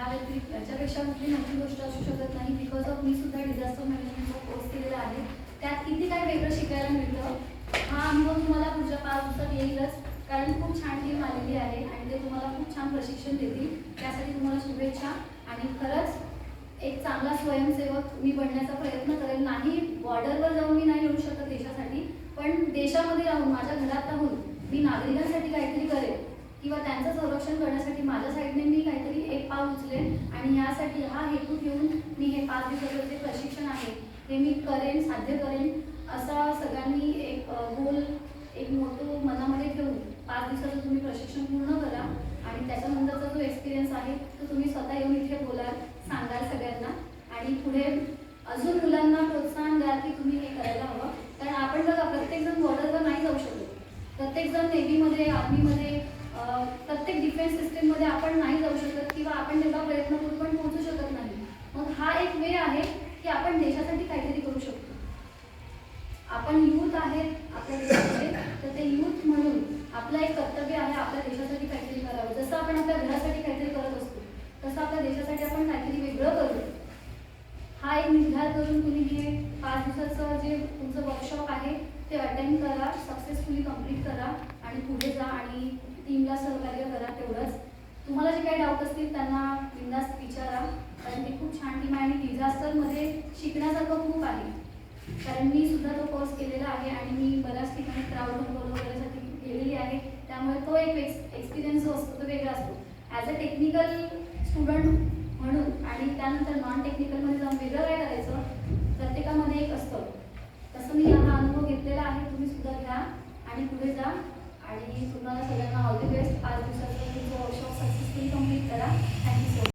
ह्या व्यतिरिक्त याच्यापेक्षा कुठली मोठी गोष्ट असू शकत नाही. बिकॉज ऑफ मी सुद्धा डिझास्टर मॅनेजमेंटचा कोर्स केलेला आहे. त्यात किती काय वेगळं शिकायला मिळतं? हा अनुभव तुम्हाला पुढच्या पाच दिवसात येईलच. कारण खूप छान टीम आलेली आहे आणि ते तुम्हाला खूप छान प्रशिक्षण देतील. त्यासाठी तुम्हाला शुभेच्छा. आणि खरंच एक चांगला स्वयंसेवक मी बनण्याचा प्रयत्न करेल. नाही बॉर्डरवर जाऊन मी नाही येऊ शकत देशासाठी. पण देशामध्ये राहून माझ्या घरात राहून मी नागरिकांसाठी काहीतरी करेल. किंवा त्यांचं संरक्षण करण्यासाठी माझ्या साईडने मी काहीतरी एक करेन आणि यासाठी हा हेतू घेऊन मी हे पाच दिवसाचं जे प्रशिक्षण आहे. ते मी करेन साध्य करेन. असा सगळ्यांनी एक गोल एक मोठं मनामध्ये ठेवून पाच दिवसाचं तुम्ही प्रशिक्षण पूर्ण करा. आणि त्याच्यानंतरचा जो एक्सपिरियन्स आहे तो तुम्ही स्वतः येऊन इथे बोलाल सांगाल सगळ्यांना. आणि पुढे अजून मुलांना प्रोत्साहन द्याल की तुम्ही हे करायला हवं. कारण आपण बघा प्रत्येकजण बॉर्डरवर नाही जाऊ शकत. प्रत्येकजण नेव्हीमध्ये आर्मीमध्ये प्रत्येक डिफेन्स सिस्टीममध्ये आपण नाही जाऊ शकत किंवा आपण जेव्हा प्रयत्न करून पण पोहोचू शकत नाही मग हा एक वे आहे की आपण देशासाठी काहीतरी करू शकतो. आपण युथ आहेत आपल्या देशामध्ये तर ते युथ म्हणून आपलं एक कर्तव्य आहे आपल्या देशासाठी काहीतरी करावं. जसं आपण आपल्या घरासाठी काहीतरी करत असतो तसं आपल्या देशासाठी आपण काहीतरी वेगळं करू. हा एक निर्धार करून तुम्ही हे पाच दिवसाचं जे तुमचं वर्कशॉप आहे ते अटेंड करा सक्सेसफुली कंप्लीट करा आणि पुढे जा आणि टीमला सहकार्य करा तेवढंच. तुम्हाला जे काही डाऊट असतील त्यांना बिंदास्त विचारा कारण ती खूप छान टीम आहे आणि डिझास्टरमध्ये शिकण्यासारखं खूप आहे. कारण मी सुद्धा तो कोर्स केलेला आहे आणि मी बऱ्याच ठिकाणी क्राऊड वगैरेसाठी गेलेली आहे. त्यामुळे तो एक एक्स एक्सपिरियन्स जो असतो तो वेगळा असतो. ॲज अ टेक्निकल स्टुडंट म्हणून आणि त्यानंतर नॉन टेक्निकलमध्ये जाऊन वेगळं काय करायचं? प्रत्येकामध्ये एक असतं. तसं मी हा अनुभव घेतलेला आहे. तुम्ही सुद्धा घ्या आणि पुढे जा. आणि तुम्हाला सगळ्यांना ऑल द बेस्ट आज दिवसाचं तुमचं वर्कशॉप सक्सेसफुली कंप्लीट करा.